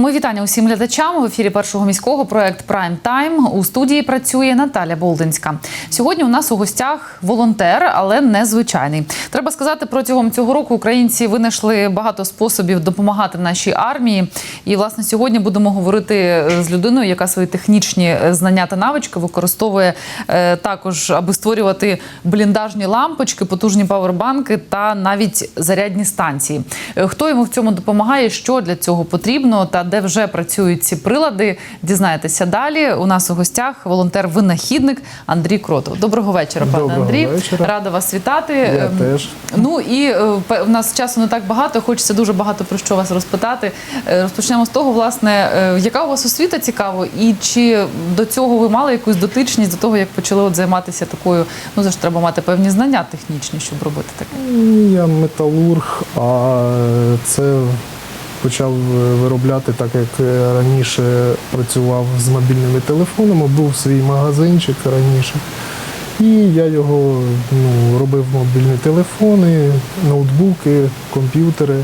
Мої вітання усім глядачам в ефірі першого міського проект Прайм Тайм. У студії працює Наталя Болдинська. Сьогодні у нас у гостях волонтер, але незвичайний. Треба сказати, протягом цього року українці винайшли багато способів допомагати нашій армії. І власне сьогодні будемо говорити з людиною, яка свої технічні е, знання та навички використовує е, також, аби створювати бліндажні лампочки, потужні павербанки та навіть зарядні станції. Е, Хто йому в цьому допомагає, що для цього потрібно та де вже працюють ці прилади, дізнаєтеся далі. У нас у гостях волонтер-винахідник Андрій Кротов. Доброго вечора, пане Доброго Андрій. вечора. Рада вас вітати. Я Ем, теж. Ну і е, в нас часу не так багато. Хочеться дуже багато про що вас розпитати. Е, Розпочнемо з того, власне, е, яка у вас освіта цікаво, і чи до цього ви мали якусь дотичність до того, як почали от займатися такою? Ну завжди треба мати певні знання технічні, щоб робити таке. Я металург, а це почав виробляти, так як раніше працював з мобільними телефонами, був свій магазинчик раніше. І я його ну, робив мобільні телефони, ноутбуки, комп'ютери.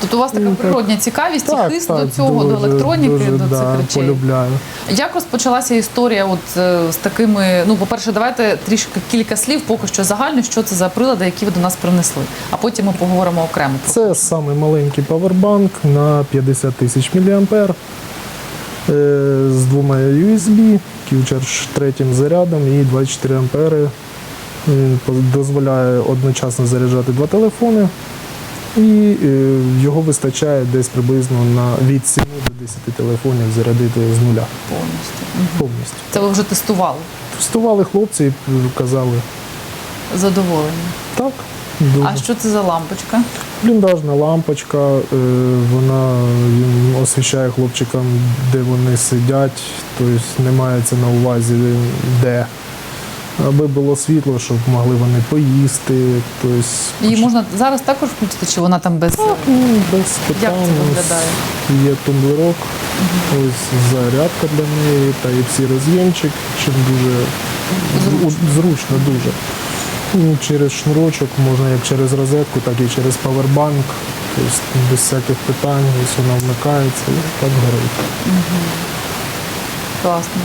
Тобто у вас така Ну, природня цікавість і хист до цього, дуже, до електроніки, дуже, до да, цих речей. полюбляю. Як розпочалася історія от е, з такими? Ну, по-перше, давайте трішки кілька слів, поки що загально, що це за прилади, які ви до нас принесли. А потім ми поговоримо окремо. про Це самий маленький павербанк на 50 тисяч мА з двома USB, Q-Charge третім зарядом і 24 ампери. Він дозволяє одночасно заряджати два телефони. І е, його вистачає десь приблизно на від 7 до 10 телефонів зарядити з нуля повністю. Повністю. Це ви вже тестували. Тестували хлопці і казали Задоволені. так. Дуже. А що це за лампочка? Бліндажна лампочка, е, вона освіщає хлопчикам, де вони сидять, тобто не мається на увазі де. Аби було світло, щоб могли вони поїсти. Тобто, Її можна зараз також включити, чи вона там без Так, ну, без як питань. це виглядає? Є тумблерок, ось зарядка для неї, та і всі роз'ємчик, чим дуже Зручно. зручно дуже. Ну, Через шнурочок можна як через розетку, так і через павербанк. Тобто без всяких питань, ось вона вмикається і так горить. Класно.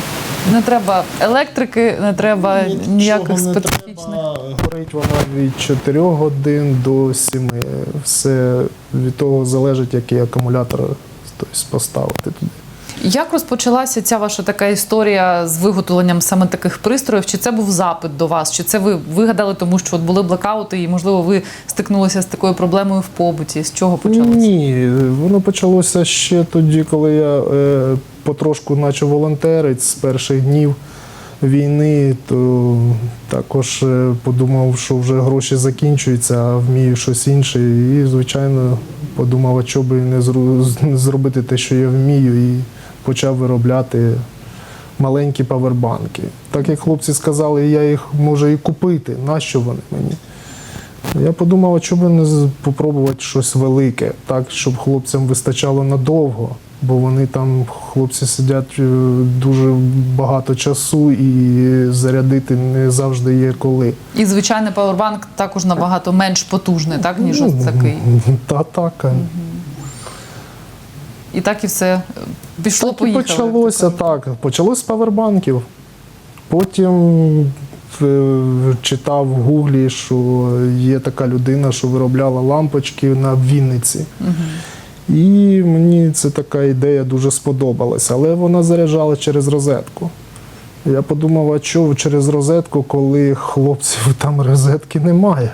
Не треба електрики, не треба ніяких Нічого не специфічних. треба. Горить вона від 4 годин до 7. Все від того залежить, який акумулятор тобто, поставити туди. Як розпочалася ця ваша така історія з виготовленням саме таких пристроїв? Чи це був запит до вас? Чи це ви вигадали, тому що от були блекаути, і можливо ви стикнулися з такою проблемою в побуті? З чого почалося? Ні, воно почалося ще тоді, коли я е, потрошку почав волонтерити з перших днів війни, то також е, подумав, що вже гроші закінчуються, а вмію щось інше. І, звичайно, подумав, а чого би не зробити те, що я вмію, і почав виробляти маленькі павербанки. Так як хлопці сказали, я їх можу і купити. Нащо вони мені? Я подумав, а чому не попробувати щось велике, так, щоб хлопцям вистачало надовго, бо вони там, хлопці сидять е, дуже багато часу і зарядити не завжди є коли. І звичайний павербанк також набагато менш потужний, так ніж ось такий. Та так. а. І так і все пішло, Так поїхало. почалося так. Почалось з павербанків. Потім е, читав в Гуглі, що є така людина, що виробляла лампочки на Вінниці. І мені ця така ідея дуже сподобалася, але вона заряджала через розетку. Я подумав, а що через розетку, коли хлопців там розетки немає.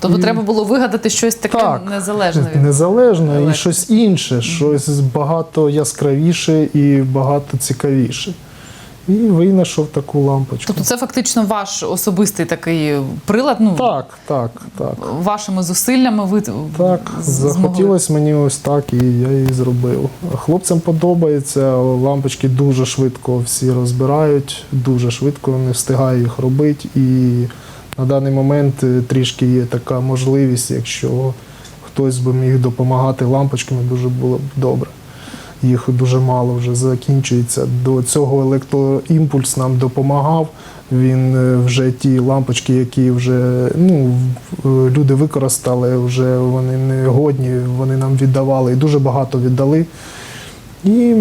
Тобто треба було вигадати щось таке Так, незалежне від Незалежно і щось інше, щось багато яскравіше і багато цікавіше. І винайшов таку лампочку. Тобто це фактично ваш особистий такий прилад. Ну Так, так, так. вашими зусиллями ви Так, змогли. захотілося мені ось так, і я її зробив. Хлопцям подобається, лампочки дуже швидко всі розбирають, дуже швидко не встигаю їх робити. І на даний момент е, трішки є така можливість, якщо хтось би міг допомагати лампочками, дуже було б добре. Їх дуже мало вже закінчується. До цього електроімпульс нам допомагав. Він е, вже ті лампочки, які вже ну, е, люди використали, вже вони не годні, вони нам віддавали і дуже багато віддали. І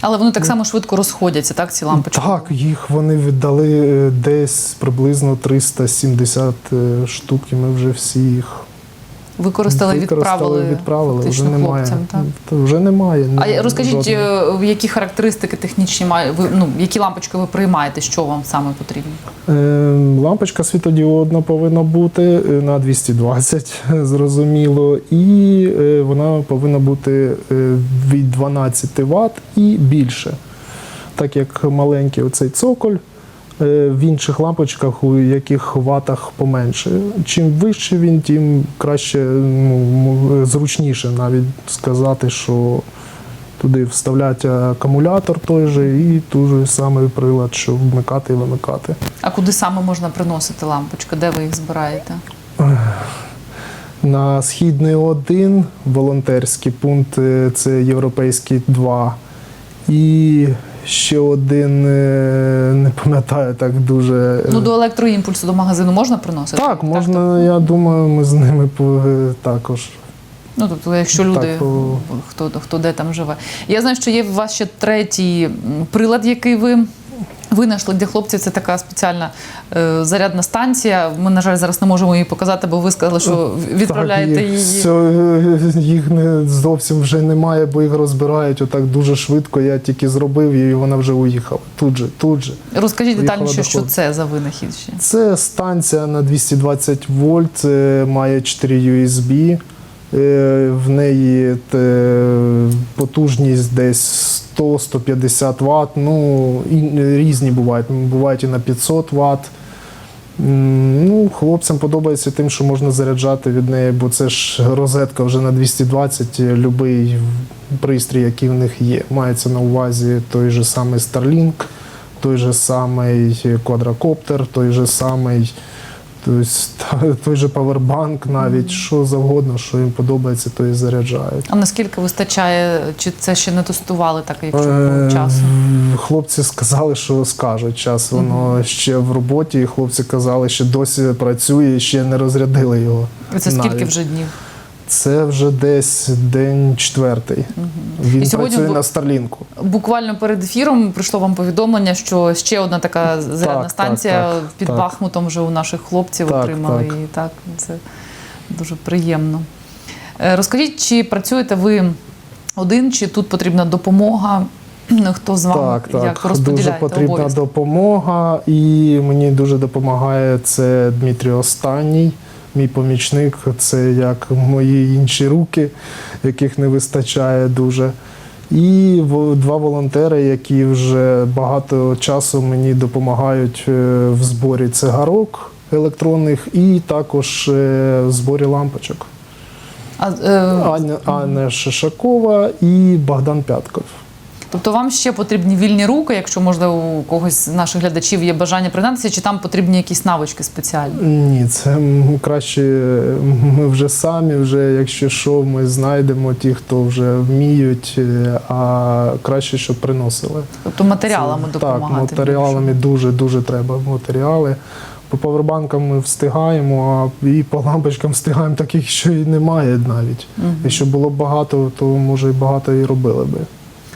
Але вони так само швидко розходяться, так, ці лампочки? так, їх вони віддали е, десь приблизно 370 е, штук, і ми вже всі їх Використали, відправили, відправили. Вже немає. хлопцям. Так? Та Вже немає. А розкажіть, жодної. е, які характеристики технічні має, ви, ну, які лампочки ви приймаєте, що вам саме потрібно? Е, Лампочка світодіодна повинна бути е, на 220, зрозуміло, і е, вона повинна бути від 12 Вт і більше. Так як маленький оцей цоколь, в інших лампочках, у яких ватах поменше. Чим вище він, тим краще, ну, зручніше навіть сказати, що туди вставлять акумулятор той же і той же самий прилад, що вмикати і вимикати. А куди саме можна приносити лампочки? Де ви їх збираєте? На східний 1 волонтерський пункт е, це європейський 2. І ще один, е, не пам'ятаю так дуже. е, Ну, до електроімпульсу до магазину можна приносити? так, можна, я думаю, ми з ними е, також. Ну, тобто, якщо люди, Так, то хто, хто де там живе. Я знаю, що є у вас ще третій прилад, який ви винайшли для хлопців. Це така спеціальна е, зарядна станція. Ми, на жаль, зараз не можемо її показати, бо ви сказали, що відправляєте так, їх, її. все, е, їх не, зовсім вже немає, бо їх розбирають отак дуже швидко. Я тільки зробив і вона вже уїхала. Тут же, тут же. Розкажіть детальніше, що це за винахід ще. Це станція на 220 вольт, е, має 4 USB. е, В неї е, потужність десь 100-150 Вт. Ну, і різні бувають. Бувають і на 500 Вт. Ну, хлопцям подобається тим, що можна заряджати від неї, бо це ж розетка вже на 220, е, любий пристрій, який в них є. Мається на увазі той же самий Starlink, той же самий квадрокоптер, той же самий тобто, той же павербанк, навіть що завгодно, що їм подобається, то і заряджають. А наскільки вистачає, чи це ще не тестували так, якщо Е, часу? Хлопці сказали, що скажуть час. Воно ще в роботі. і Хлопці казали, що досі працює, і ще не розрядили його. Це скільки вже днів? Це вже десь день четвертий. Він І сьогодні працює бу- на Старлінку. Буквально перед ефіром прийшло вам повідомлення, що ще одна така зарядна так, станція так, під так. Бахмутом вже у наших хлопців Так, отримали. так. І так, це дуже приємно. Е, Розкажіть, чи працюєте ви один, чи тут потрібна допомога? Хто з вами Так, так. як Дуже розподіляєте потрібна обов'язки? допомога, і мені дуже допомагає це Дмитрій Останній. Мій помічник, це як мої інші руки, яких не вистачає дуже. І два волонтери, які вже багато часу мені допомагають е, в зборі цигарок електронних і також е, в зборі лампочок. А, е, Аня, Аня Шишакова і Богдан Пятков. Тобто вам ще потрібні вільні руки, якщо можливо у когось з наших глядачів є бажання приєднатися, чи там потрібні якісь навички спеціальні? Ні, це краще ми вже самі, вже якщо що, ми знайдемо ті, хто вже вміють, е, а краще, щоб приносили. Тобто матеріалами Це- допомагати. Так, матеріалами дуже дуже треба матеріали. По павербанкам ми встигаємо, а і по лампочкам встигаємо таких, що і немає навіть. Якщо було багато, то може і багато і робили би.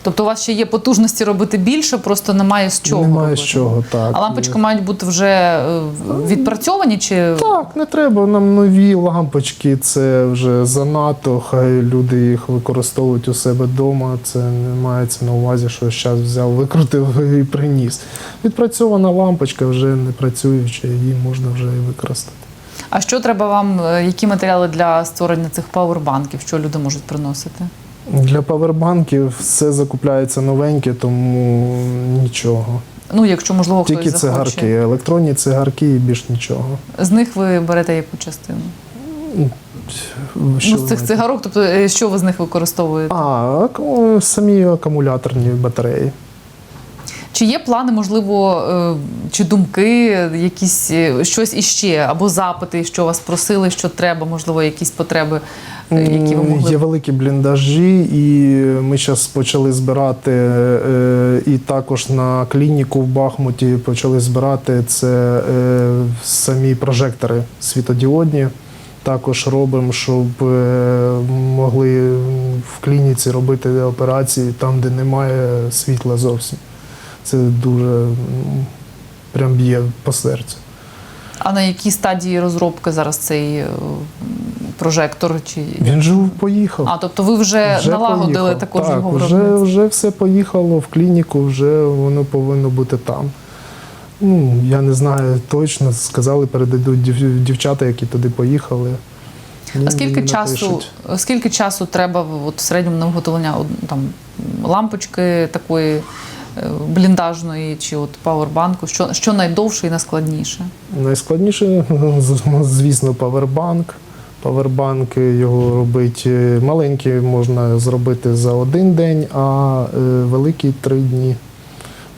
Тобто у вас ще є потужності робити більше, просто немає з чого. немає робити. з чого, так. А лампочки мають бути вже е, відпрацьовані чи Так, не треба нам нові лампочки, це вже занадто. Хай люди їх використовують у себе вдома. Це не мається на увазі, що зараз взяв, викрутив і приніс. Відпрацьована лампочка вже не працююча, її можна вже і використати. а що треба вам? е, Які матеріали для створення цих пауербанків, що люди можуть приносити? Для павербанків все закупляється новеньке, тому нічого. Ну, якщо можливо Тільки хтось цигарки, захоче. електронні цигарки і більш нічого. З них ви берете яку частину? Що ну, з цих маєте? цигарок, тобто е, що ви з них використовуєте? А, аку- самі акумуляторні батареї. Чи є плани, можливо, е, чи думки, якісь е, щось іще, або запити, що вас просили, що треба, можливо, якісь потреби, які ви могли Є великі бліндажі, і ми зараз почали збирати е, і також на клініку в Бахмуті почали збирати це е, самі прожектори світодіодні. Також робимо, щоб е, могли в клініці робити операції там, де немає світла зовсім. Це дуже ну, прям б'є по серцю. А на якій стадії розробки зараз цей е, прожектор? Чи Він же поїхав. а тобто ви вже, налагодили поїхав. також так, його вже, виробництво? вже все поїхало в клініку, вже воно повинно бути там. Ну, я не знаю точно, сказали, передадуть дів- дівчата, які туди поїхали. Ну, А скільки часу, скільки часу треба от, в середньому на виготовлення там, лампочки такої е, бліндажної чи от павербанку? Що, що найдовше і найскладніше? Найскладніше, звісно, павербанк. Павербанк його робить е, маленький можна зробити за один день, а е, великий три дні.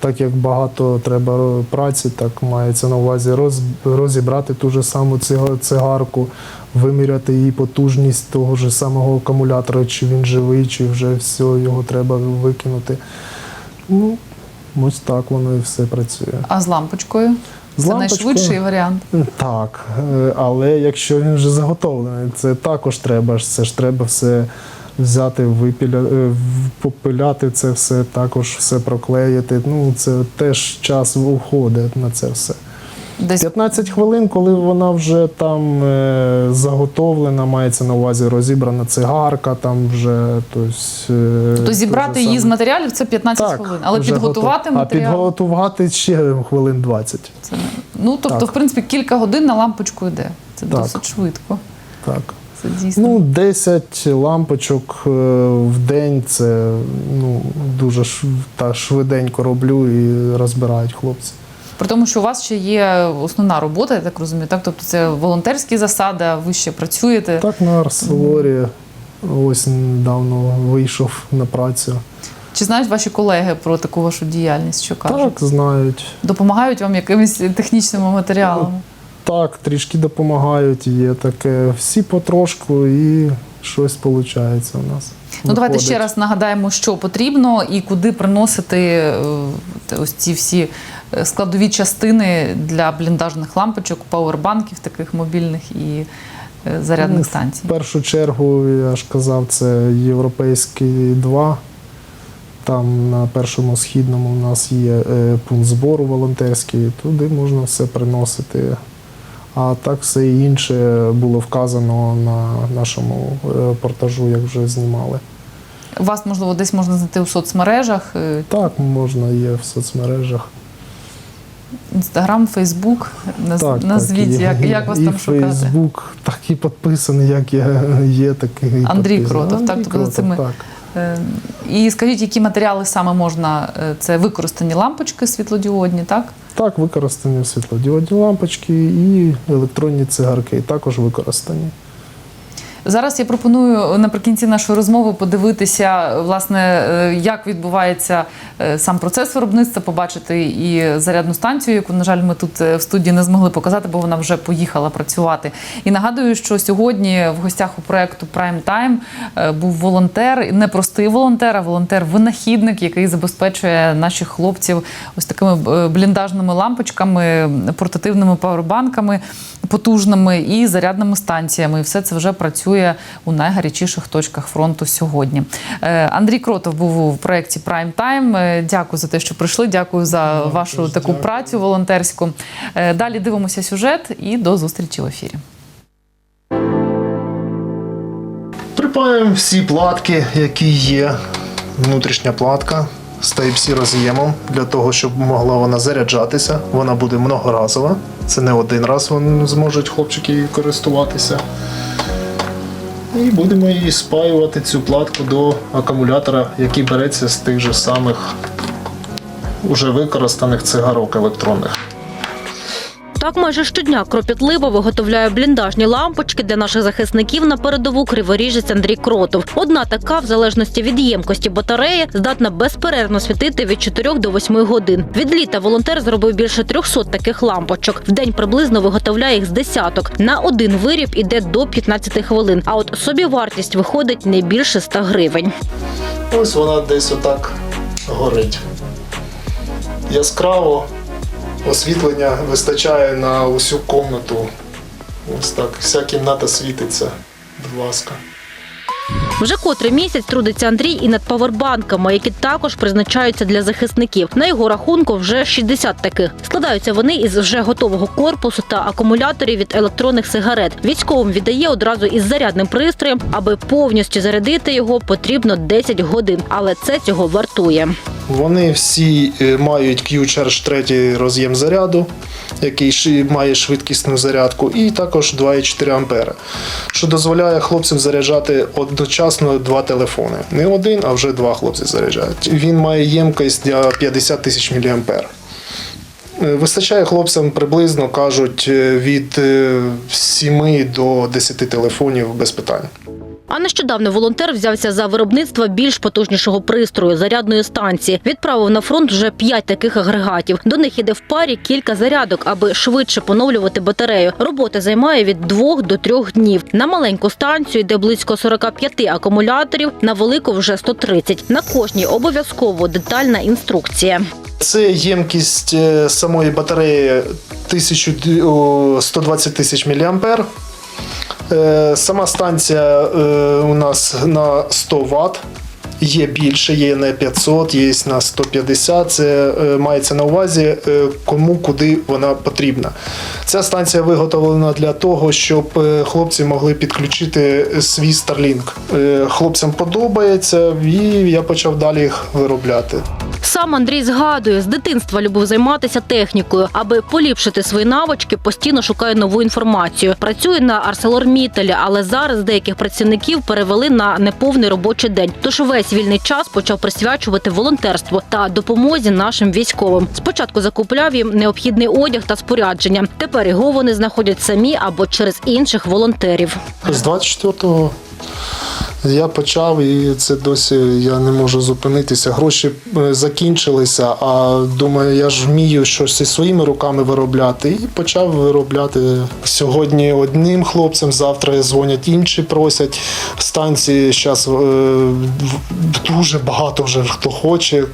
Так як багато треба праці, так мається на увазі роз, розібрати ту ж саму цигарку, виміряти її потужність того ж самого акумулятора, чи він живий, чи вже все, його треба викинути. Ну, ось так воно і все працює. А з лампочкою? З Це найшвидший варіант. Так, е, але якщо він вже заготовлений, це також треба. Це ж треба все взяти, випіля, е, попиляти це все, також все проклеїти. Ну, це теж час уходить на це все. Десь 15 хвилин, коли вона вже там е, заготовлена, мається на увазі розібрана цигарка, там вже тобто, е, то зібрати її з матеріалів це 15 Так, хвилин, але підготувати готов- матеріал. А підготувати ще хвилин 20. Це, ну тобто, Так. в принципі, кілька годин на лампочку йде. Це Так. досить швидко. Так. Це дійсно. Ну, 10 лампочок е, в день це ну, дуже шв- та швиденько роблю і розбирають хлопці. При тому, що у вас ще є основна робота, я так розумію. Так, тобто це волонтерські засади, ви ще працюєте. Так на Арселорі ось недавно вийшов на працю. Чи знають ваші колеги про таку вашу діяльність? Що кажуть? Так, знають. Допомагають вам якимись технічними матеріалами? Так, трішки допомагають, є таке. Всі потрошку і щось виходить у нас. Ну, давайте ще раз нагадаємо, що потрібно і куди приносити е, ось ці всі складові частини для бліндажних лампочок, пауербанків таких мобільних і е, зарядних Ну, станцій. В першу чергу, я ж казав, це європейський 2. Там на першому східному у нас є е, пункт збору волонтерський, туди можна все приносити. А так все інше було вказано на нашому е, портажу, як вже знімали. Вас, можливо, десь можна знайти у соцмережах, е, Так, можна є в соцмережах. Інстаграм, Фейсбук. Так, Назвіть, так, і- як, як вас і там шукати. Фейсбук такий підписаний, як я є, такий. і Андрій підписаний. Кротов, так, Андрій тобто цими- так. Е, І скажіть, які матеріали саме можна? е, Це використані лампочки світлодіодні, так? Так, використані світлодіодні лампочки і електронні цигарки також використані. Зараз я пропоную наприкінці нашої розмови подивитися, власне, е, як відбувається е, сам процес виробництва, побачити і зарядну станцію, яку, на жаль, ми тут е, в студії не змогли показати, бо вона вже поїхала працювати. І нагадую, що сьогодні в гостях у проекту Prime Time був волонтер, не простий волонтер, а волонтер-винахідник, який забезпечує наших хлопців ось такими бліндажними лампочками, портативними павербанками потужними і зарядними станціями. І все це вже працює у найгарячіших точках фронту сьогодні. Е, Андрій Кротов був у проєкті Prime Time. Е, Дякую за те, що прийшли. Дякую за Вам вашу таку дякую. працю волонтерську. Е, Далі дивимося сюжет і до зустрічі в ефірі. Припаємо всі платки, які є. Внутрішня платка з Type-C роз'ємом для того, щоб могла вона заряджатися. Вона буде многоразова. Це не один раз вони зможуть хлопчики користуватися. І будемо її спаювати цю платку до акумулятора, який береться з тих же самих уже використаних цигарок електронних. Так майже щодня кропітливо виготовляє бліндажні лампочки для наших захисників на передову криворіжець Андрій Кротов. Одна така, в залежності від ємкості батареї, здатна безперервно світити від 4 до 8 годин. Від літа волонтер зробив більше 300 таких лампочок. В день приблизно виготовляє їх з десяток. На один виріб іде до 15 хвилин. А от собівартість виходить не більше 100 гривень. Ось вона десь отак горить. Яскраво освітлення вистачає на усю комнату. Ось так, вся кімната світиться. Будь ласка. Вже котрий місяць трудиться Андрій і над павербанками, які також призначаються для захисників. На його рахунку вже 60 таких. Складаються вони із вже готового корпусу та акумуляторів від електронних сигарет. Військовим віддає одразу із зарядним пристроєм, аби повністю зарядити його потрібно 10 годин, але це цього вартує. Вони всі е, мають Q-Charge 3 роз'єм заряду, який має швидкісну зарядку, і також 2,4 ампери, що дозволяє хлопцям заряджати одночасно два телефони. Не один, а вже два хлопці заряджають. Він має ємкість для 50 тисяч мА. Вистачає хлопцям приблизно кажуть е, від е, 7 до 10 телефонів без питань. А нещодавно волонтер взявся за виробництво більш потужнішого пристрою зарядної станції. Відправив на фронт вже п'ять таких агрегатів. До них іде в парі кілька зарядок, аби швидше поновлювати батарею. Робота займає від двох до трьох днів. На маленьку станцію йде близько 45 акумуляторів, на велику вже 130. На кожній обов'язково детальна інструкція. Це ємкість е, самої батареї 1000, 120 тисяч мА. Е, Сама станція е, у нас на 100 Вт. Є більше, є на 500, є на 150. Це е, мається на увазі, е, кому куди вона потрібна. Ця станція виготовлена для того, щоб е, хлопці могли підключити свій Starlink. Хлопцям подобається, і я почав далі їх виробляти. Сам Андрій згадує, з дитинства любив займатися технікою. Аби поліпшити свої навички, постійно шукає нову інформацію. Працює на ArcelorMittal, але зараз деяких працівників перевели на неповний робочий день. Тож весь вільний час почав присвячувати волонтерству та допомозі нашим військовим. Спочатку закупляв їм необхідний одяг та спорядження. Тепер його вони знаходять самі або через інших волонтерів. З 24-го я почав, і це досі я не можу зупинитися. Гроші е, закінчилися, а думаю, я ж вмію щось зі своїми руками виробляти. І почав виробляти сьогодні одним хлопцям, завтра дзвонять інші, просять. Станції зараз дуже багато вже хто хоче,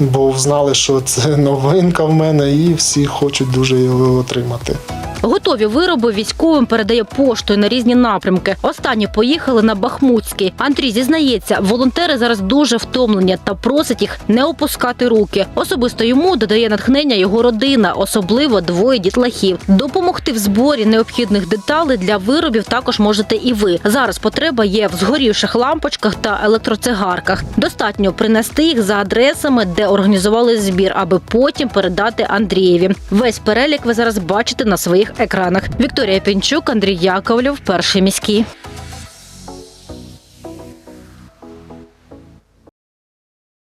бо знали, що це новинка в мене, і всі хочуть дуже його отримати. Готові вироби військовим передає поштою на різні напрямки. Останні поїхали на Бахмутський. Андрій зізнається, волонтери зараз дуже втомлені та просить їх не опускати руки. Особисто йому додає натхнення його родина, особливо двоє дітлахів. Допомогти в зборі необхідних деталей для виробів також можете і ви. Зараз потреба є в згорівших лампочках та електроцигарках. Достатньо принести їх за адресами, де організували збір, аби потім передати Андрієві. Весь перелік ви зараз бачите на своїх екранах. Вікторія Пінчук, Андрій Яковлів, перший міський.